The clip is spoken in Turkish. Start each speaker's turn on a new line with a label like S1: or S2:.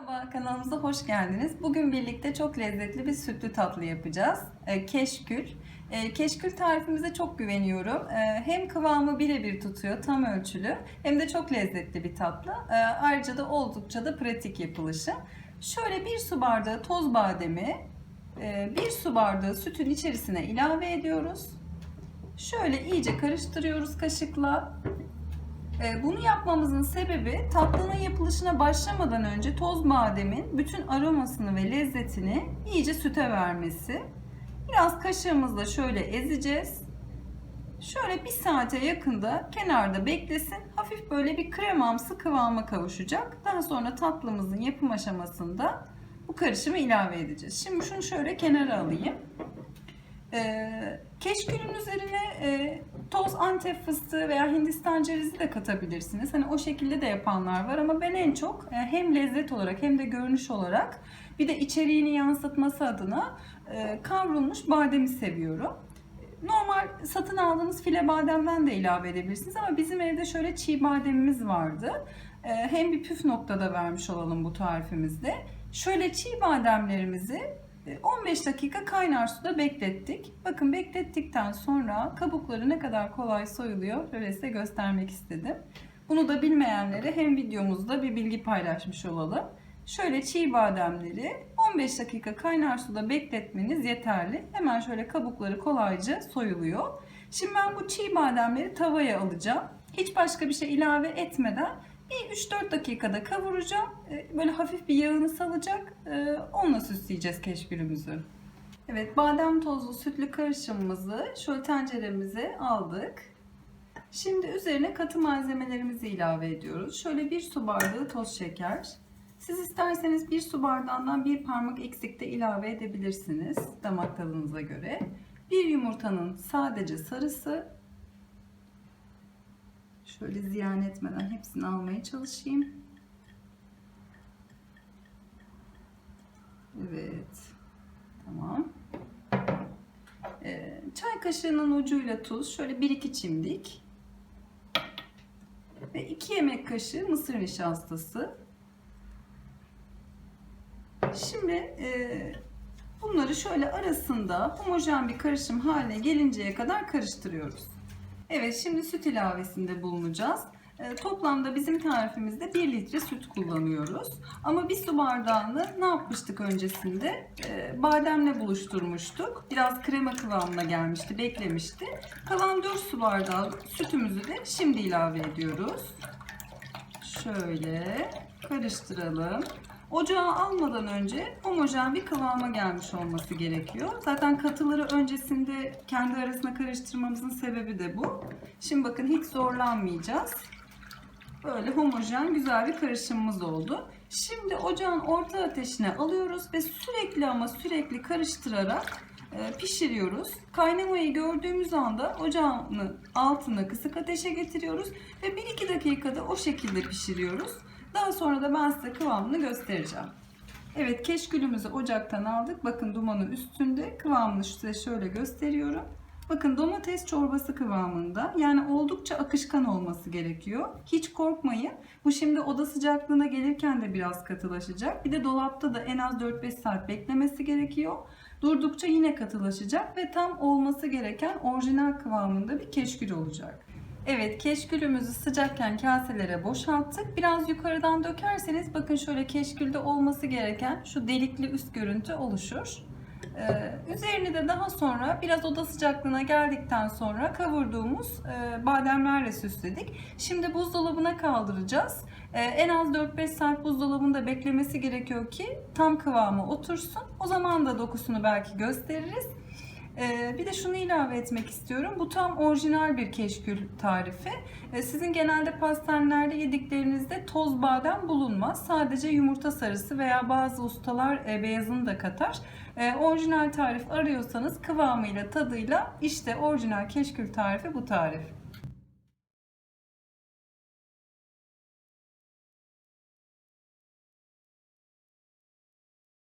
S1: Merhaba kanalımıza hoş geldiniz. Bugün birlikte çok lezzetli bir sütlü tatlı yapacağız. Ee, keşkül. Ee, keşkül tarifimize çok güveniyorum. Ee, hem kıvamı birebir tutuyor, tam ölçülü, hem de çok lezzetli bir tatlı. Ayrıca da oldukça da pratik yapılışı. Şöyle bir su bardağı toz bademi, e, bir su bardağı sütün içerisine ilave ediyoruz. Şöyle iyice karıştırıyoruz kaşıkla. Ee, Bunu yapmamızın sebebi tatlının yapılışına başlamadan önce toz bademin bütün aromasını ve lezzetini iyice süte vermesi. Biraz kaşığımızla şöyle ezeceğiz. Şöyle bir saate yakında kenarda beklesin. Hafif böyle bir kremamsı kıvama kavuşacak. Daha sonra tatlımızın yapım aşamasında bu karışımı ilave edeceğiz. Şimdi şunu şöyle kenara alayım. Ee, keşkülün üzerine e, toz antep fıstığı veya hindistan cevizi de katabilirsiniz. Hani o şekilde de yapanlar var ama ben en çok e, hem lezzet olarak hem de görünüş olarak bir de içeriğini yansıtması adına e, kavrulmuş bademi seviyorum. Normal satın aldığınız file bademden de ilave edebilirsiniz ama bizim evde şöyle çiğ bademimiz vardı. E, hem bir püf noktada vermiş olalım bu tarifimizde. Şöyle çiğ bademlerimizi 15 dakika kaynar suda beklettik. Bakın beklettikten sonra kabukları ne kadar kolay soyuluyor böyle size göstermek istedim. Bunu da bilmeyenlere hem videomuzda bir bilgi paylaşmış olalım. Şöyle çiğ bademleri 15 dakika kaynar suda bekletmeniz yeterli. Hemen şöyle kabukları kolayca soyuluyor. Şimdi ben bu çiğ bademleri tavaya alacağım. Hiç başka bir şey ilave etmeden bir 3-4 dakikada kavuracağım. Ee, Böyle hafif bir yağını salacak. Ee, Onunla süsleyeceğiz keşkülümüzü. Evet badem tozlu sütlü karışımımızı şöyle tenceremize aldık. Şimdi üzerine katı malzemelerimizi ilave ediyoruz. Şöyle bir su bardağı toz şeker. Siz isterseniz bir su bardağından bir parmak eksik de ilave edebilirsiniz damak tadınıza göre. Bir yumurtanın sadece sarısı Şöyle ziyan etmeden hepsini almaya çalışayım. Evet. Tamam. Ee, çay kaşığının ucuyla tuz. Şöyle 1-2 çimdik. Ve 2 yemek kaşığı mısır nişastası. Şimdi e, bunları şöyle arasında homojen bir karışım haline gelinceye kadar karıştırıyoruz. Evet şimdi süt ilavesinde bulunacağız. E, toplamda bizim tarifimizde 1 litre süt kullanıyoruz. Ama bir su bardağını ne yapmıştık öncesinde? E, bademle buluşturmuştuk. Biraz krema kıvamına gelmişti, beklemişti. Kalan 4 su bardağı sütümüzü de şimdi ilave ediyoruz. Şöyle karıştıralım. Ocağa almadan önce homojen bir kıvama gelmiş olması gerekiyor. Zaten katıları öncesinde kendi arasına karıştırmamızın sebebi de bu. Şimdi bakın hiç zorlanmayacağız. Böyle homojen güzel bir karışımımız oldu. Şimdi ocağın orta ateşine alıyoruz ve sürekli ama sürekli karıştırarak e, pişiriyoruz. Kaynamayı gördüğümüz anda ocağın altını kısık ateşe getiriyoruz ve 1-2 dakikada o şekilde pişiriyoruz. Daha sonra da ben size kıvamını göstereceğim. Evet keşkülümüzü ocaktan aldık. Bakın dumanı üstünde. Kıvamını size şöyle gösteriyorum. Bakın domates çorbası kıvamında. Yani oldukça akışkan olması gerekiyor. Hiç korkmayın. Bu şimdi oda sıcaklığına gelirken de biraz katılaşacak. Bir de dolapta da en az 4-5 saat beklemesi gerekiyor. Durdukça yine katılaşacak ve tam olması gereken orijinal kıvamında bir keşkül olacak. Evet keşkülümüzü sıcakken kaselere boşalttık. Biraz yukarıdan dökerseniz bakın şöyle keşkülde olması gereken şu delikli üst görüntü oluşur. Ee, üzerini de daha sonra biraz oda sıcaklığına geldikten sonra kavurduğumuz e, bademlerle süsledik. Şimdi buzdolabına kaldıracağız. Ee, en az 4-5 saat buzdolabında beklemesi gerekiyor ki tam kıvamı otursun. O zaman da dokusunu belki gösteririz. Ee, bir de şunu ilave etmek istiyorum. Bu tam orijinal bir keşkül tarifi. Ee, sizin genelde pastanelerde yediklerinizde toz badem bulunmaz. Sadece yumurta sarısı veya bazı ustalar e, beyazını da katar. Ee, orijinal tarif arıyorsanız kıvamıyla, tadıyla işte orijinal keşkül tarifi bu tarif.